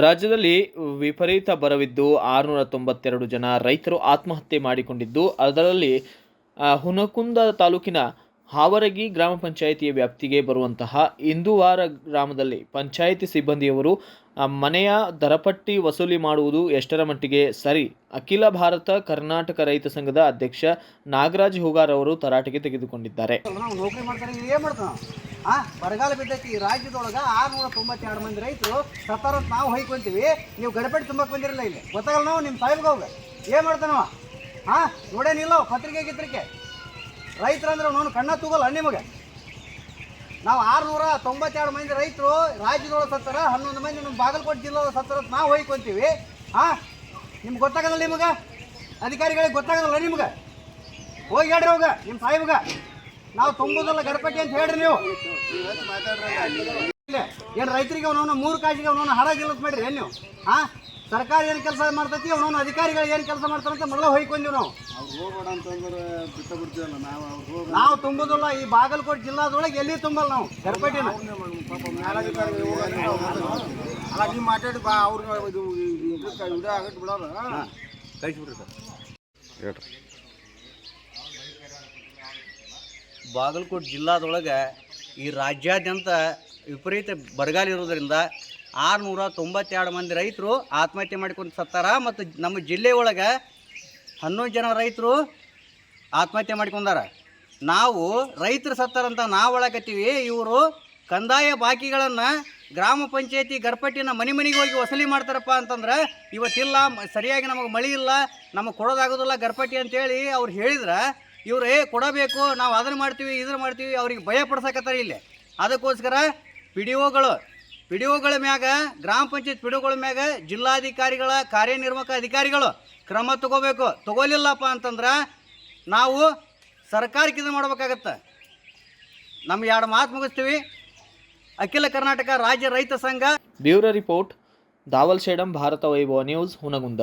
ರಾಜ್ಯದಲ್ಲಿ ವಿಪರೀತ ಬರವಿದ್ದು ಆರುನೂರ ತೊಂಬತ್ತೆರಡು ಜನ ರೈತರು ಆತ್ಮಹತ್ಯೆ ಮಾಡಿಕೊಂಡಿದ್ದು, ಅದರಲ್ಲಿ ಹುನಕುಂದ ತಾಲೂಕಿನ ಹಾವರಗಿ ಗ್ರಾಮ ಪಂಚಾಯಿತಿಯ ವ್ಯಾಪ್ತಿಗೆ ಬರುವಂತಹ ಇಂದುವಾರ ಗ್ರಾಮದಲ್ಲಿ ಪಂಚಾಯಿತಿ ಸಿಬ್ಬಂದಿಯವರು ಮನೆಯ ದರಪಟ್ಟಿ ವಸೂಲಿ ಮಾಡುವುದು ಎಷ್ಟರ ಮಟ್ಟಿಗೆ ಸರಿ? ಅಖಿಲ ಭಾರತ ಕರ್ನಾಟಕ ರೈತ ಸಂಘದ ಅಧ್ಯಕ್ಷ ನಾಗರಾಜ್ ಹೂಗಾರ್ ಅವರು ತರಾಟೆಗೆ ತೆಗೆದುಕೊಂಡಿದ್ದಾರೆ. ಆ, ಬರಗಾಲ ಬಿದ್ದೈತಿ. ಈ ರಾಜ್ಯದೊಳಗೆ ಆರುನೂರ ತೊಂಬತ್ತೆರಡು ಮಂದಿ ರೈತರು ಸತ್ತಾರ ನಾವು ಹೊಯ್ಕೊಂತೀವಿ. ನೀವು ಗಡಪೇಟೆ ತುಂಬಕ್ಕೆ ಬಂದಿರಲ್ಲ ಇಲ್ಲಿ. ಗೊತ್ತಾಗಲ್ಲ ನಾವು ನಿಮ್ಮ ಸಾಹೇಬ್ಗೆ ಹೋಗ. ಏನು ಮಾಡ್ತಾನವ? ಹಾಂ ನೋಡೇನಿಲ್ಲ ಪತ್ರಿಕೆ ಗಿತ್ರಿಕೆ. ರೈತರಂದ್ರೆ ಅವನು ಕಣ್ಣ ತೂಗಲ್ಲ ನಿಮಗೆ. ನಾವು ಆರುನೂರ ತೊಂಬತ್ತೆರಡು ಮಂದಿ ರೈತರು ರಾಜ್ಯದೊಳಗೆ ಸತ್ತಾರ, ಹನ್ನೊಂದು ಮಂದಿ ನಮ್ಮ ಬಾಗಲಕೋಟೆ ಜಿಲ್ಲೆ ಸತ್ತಾರ ನಾವು ಹೊಯ್ಕೊಂತೀವಿ. ಹಾಂ ನಿಮ್ಗೆ ಗೊತ್ತಾಗಲ್ಲ ನಿಮಗೆ? ಅಧಿಕಾರಿಗಳಿಗೆ ಗೊತ್ತಾಗಲ್ಲ ನಿಮ್ಗೆ? ಹೋಗಿ ಹೇಳ್ರಿ ಹೋಗ ನಿಮ್ಮ ಸಾಹೇಬ್ಗ. ನಾವು ತುಂಬುದಲ್ಲ ಗಣಪತಿ ಅಂತ ಹೇಳ್ರಿ ನೀವು ಏನು ರೈತರಿಗೆ ಅವನವನ ಮೂರು ಕಾಸಿಗೆ ಅವನವನ ಹರಾಜಿಲ್ಲ ಅಂತ ಮಾಡ್ರಿ ಏನು ನೀವು ಹಾ ಸರ್ಕಾರ ಏನು ಕೆಲಸ ಮಾಡ್ತೈತಿ ಅವನವನ ಅಧಿಕಾರಿಗಳು ಏನು ಕೆಲಸ ಮಾಡ್ತಾರಂತ ಮೊದಲ ಹೊಯ್ಕೊಂತೀವಿ ನಾವು ನಾವು ತುಂಬುದಿಲ್ಲ ಈ ಬಾಗಲಕೋಟೆ ಜಿಲ್ಲಾದೊಳಗೆ ಎಲ್ಲಿ ತುಂಬಲ್ಲ ನಾವು ಅಲ್ಲ ನೀವು ಮಾತಾಡಿ ಬಾ ಅವ್ರಿಗೆ ಇದು ಆಗಟ್ಟು ಬಿಡೋದು ಕಳಿಸ್ಬಿಡ್ರಿ ಸರ್ ಬಾಗಲಕೋಟೆ ಜಿಲ್ಲಾದೊಳಗೆ ಈ ರಾಜ್ಯಾದ್ಯಂತ ವಿಪರೀತ ಬರಗಾಲ ಇರೋದರಿಂದ ಆರುನೂರ ತೊಂಬತ್ತೆರಡು ಮಂದಿ ರೈತರು ಆತ್ಮಹತ್ಯೆ ಮಾಡ್ಕೊಂಡು ಸತ್ತಾರ ಮತ್ತು ನಮ್ಮ ಜಿಲ್ಲೆ ಒಳಗೆ ಹನ್ನೊಂದು ಜನ ರೈತರು ಆತ್ಮಹತ್ಯೆ ಮಾಡ್ಕೊಂಡಾರ. ನಾವು ರೈತರು ಸತ್ತಾರಂತ ನಾವು ಒಳಕತ್ತೀವಿ, ಇವರು ಕಂದಾಯ ಬಾಕಿಗಳನ್ನು ಗ್ರಾಮ ಪಂಚಾಯತಿ ಗರ್ಪಟ್ಟಿನ ಮನೆ ಮನೆಗೆ ಹೋಗಿ ವಸೂಲಿ ಮಾಡ್ತಾರಪ್ಪ ಅಂತಂದ್ರೆ ಇವತ್ತಿಲ್ಲ, ಸರಿಯಾಗಿ ನಮಗೆ ಮಳೆ ಇಲ್ಲ, ನಮಗೆ ಕೊಡೋದಾಗೋದಿಲ್ಲ ಗರ್ಪಟ್ಟಿ ಅಂತೇಳಿ ಅವ್ರು ಹೇಳಿದ್ರೆ ಇವ್ರು, ಏ, ಕೊಡಬೇಕು, ನಾವು ಅದನ್ನು ಮಾಡ್ತೀವಿ ಇದನ್ನು ಮಾಡ್ತೀವಿ, ಅವ್ರಿಗೆ ಭಯ ಪಡ್ಸಕತ್ತಾರೆ ಇಲ್ಲಿ. ಅದಕ್ಕೋಸ್ಕರ ಪಿ ಡಿ ಒಗಳು ಪಿ ಡಿ ಒಗಳ ಮ್ಯಾಗ, ಗ್ರಾಮ ಪಂಚಾಯತ್ ಪಿ ಡಿ ಒಗಳ ಮ್ಯಾಗ ಜಿಲ್ಲಾಧಿಕಾರಿಗಳ, ಕಾರ್ಯನಿರ್ವಾಹಕ ಅಧಿಕಾರಿಗಳು ಕ್ರಮ ತಗೋಬೇಕು. ತಗೋಲಿಲ್ಲಪ್ಪ ಅಂತಂದ್ರೆ ನಾವು ಸರ್ಕಾರಕ್ಕೆ ಇದು ಮಾಡ್ಬೇಕಾಗತ್ತೆ. ನಮ್ಗೆ ಎರಡು ಮಾತು ಮುಗಿಸ್ತೀವಿ. ಅಖಿಲ Karnataka Rajya Raitha Sangha. Bureau report, Daval Shedam, Bharat Vaibhav news, Hungund.